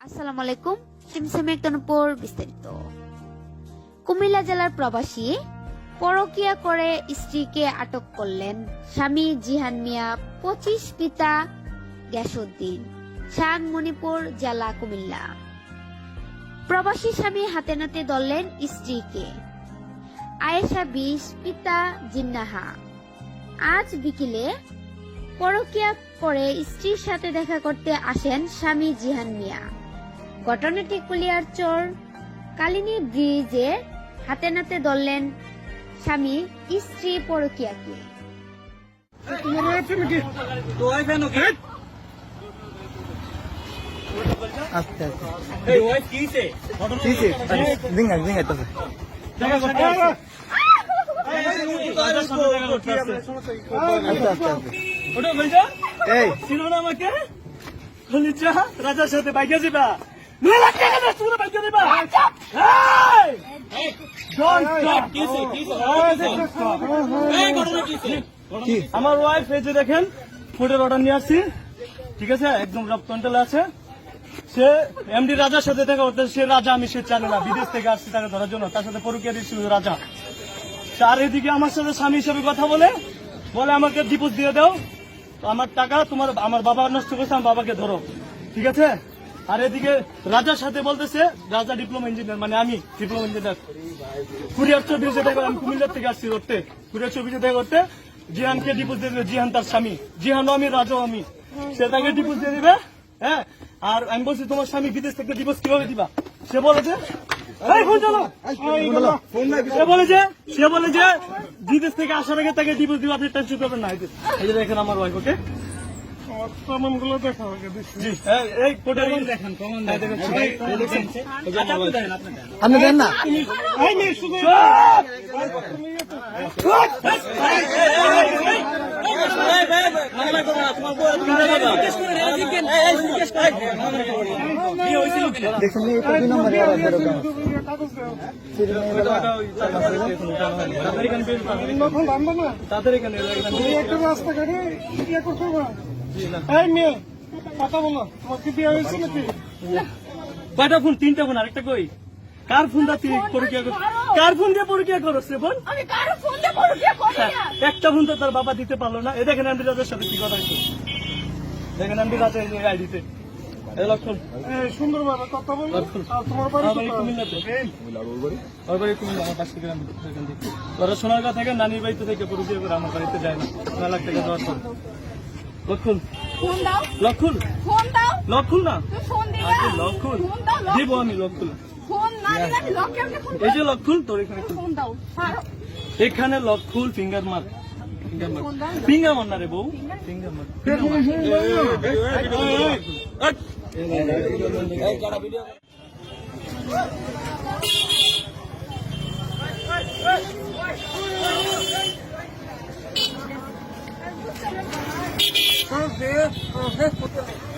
আসসালামু আলাইকুম। বিস্তারিত। কুমিল্লা জেলার প্রবাসী পরকিয়া করে স্ত্রীকে আটক করলেন স্বামী জিহান মিয়া, পঁচিশ পিতা মণিপুর জেলা কুমিল্লা। প্রবাসী স্বামী হাতে নাতে ধরলেন স্ত্রীকে। আয়েশা বিশ, পিতা জিন্নাহা। আজ বিকেলে পরকিয়া করে স্ত্রীর সাথে দেখা করতে আসেন স্বামী জিহান মিয়া। ঘটনাটি কুলিয়ার চর। কালিনী ব্রিজে হাতে নাতে ধরলেন স্বামী স্ত্রী পরকিয়াকে। আস্তে জিঙ্গা জিঙ্গা তো এই চিনো না আমাকে রাজার সাথে বাইকে যাবা। আমার ওয়াইফ এই যে দেখেন ফুডের অর্ডার নিয়ে আসছি। ঠিক আছে? একদম রব আছে। সে এমডি রাজার সাথে দেখা করতে সে রাজা, আমি সে জানে না। বিদেশ থেকে আসছি তাকে ধরার জন্য। তার সাথে পরকিয়া দিচ্ছি রাজা। আর এদিকে আমার সাথে স্বামী হিসেবে কথা বলে। বলে, আমাকে ডিপোজ দিয়ে দাও। আমার টাকা তোমার, আমার বাবা নষ্ট করছে, আমার বাবাকে ধরো। ঠিক আছে? আর এদিকে রাজার সাথে বলতেছে রাজা ডিপ্লোমা ইঞ্জিনিয়ার মানে আমি ডিপ্লোমা ইঞ্জিনিয়ার কুরিয়ার চব্বিশে দেখা আমি কুমিল্লার থেকে আসছি করতে কুরিয়ার চব্বিশে দেখা করতে জিহানকে ডিপোজ দিয়ে দিবে জিহান তার স্বামী। জিহানও আমি রাজাও আমি। সে তাকে ডিপোজ দিয়ে দিবে হ্যাঁ? আর আমি বলছি তোমার স্বামী বিদেশ থেকে ডিপোজ কীভাবে দিবা? সে বলেছে সে বলে যে সে বলে যে বিদেশ থেকে আসার আগে তাকে ডিপোজ দিবে আপনি টেনশন করবেন না। এই এই যে দেখেন আমার ওয়াইফ ওকে আপনি দেখেন, দেখেন। দেন না? দেখছেন এই নম্বর তাদের এখানে একটা রাস্তাঘাটে ইয়ে করতে হবে। এই মেয়ে কথা বলো তোমার কি বিয়ে হয়েছে নাকি? কয়টা ফোন? তিনটা ফোন আরেকটা কই? কার ফোন দা তুই কর কার ফোন দিয়ে পরীক্ষা করছ রে বোন? আমি কারও ফোন দিয়ে পরকিয়া করি হ্যাঁ, না একটা ফোন তো তার বাবা দিতে পারল না। এ দেখেন আন্টি রাজার সাথে কি কথা হচ্ছে দেখেন আন্টি রাজা এই আইডিতে এই লক্ষণ এই সুন্দরভাবে কথা বলো। আর তোমার বাড়ি আমার বাড়ি কোথায়? কুমিল্লাতে। ওর বাড়ি কুমিল্লা আমার পাশ থেকে আমি এখান থেকে। ওরা সোনারগাঁ থেকে নানির বাড়িতে থেকে পরিচয় করে আমার বাড়িতে যায় না। টাকা দেওয়ার পর। লক্ষণ ফোন দাও লক্ষণ ফোন দাও লক্ষণ না ফোন দিবা লক্ষণ দিব আমি লক্ষণ ফোন না দিলে আমি লক কেমনে ফোন এই যে লক্ষণ তোর এখানে ফোন দাও এখানে লক্ষণ ফিঙ্গার মার ফিঙ্গার মার না রে বউ ফিঙ্গার মার হ্যাঁ, দে, হ্যাঁ, হ্যাঁ,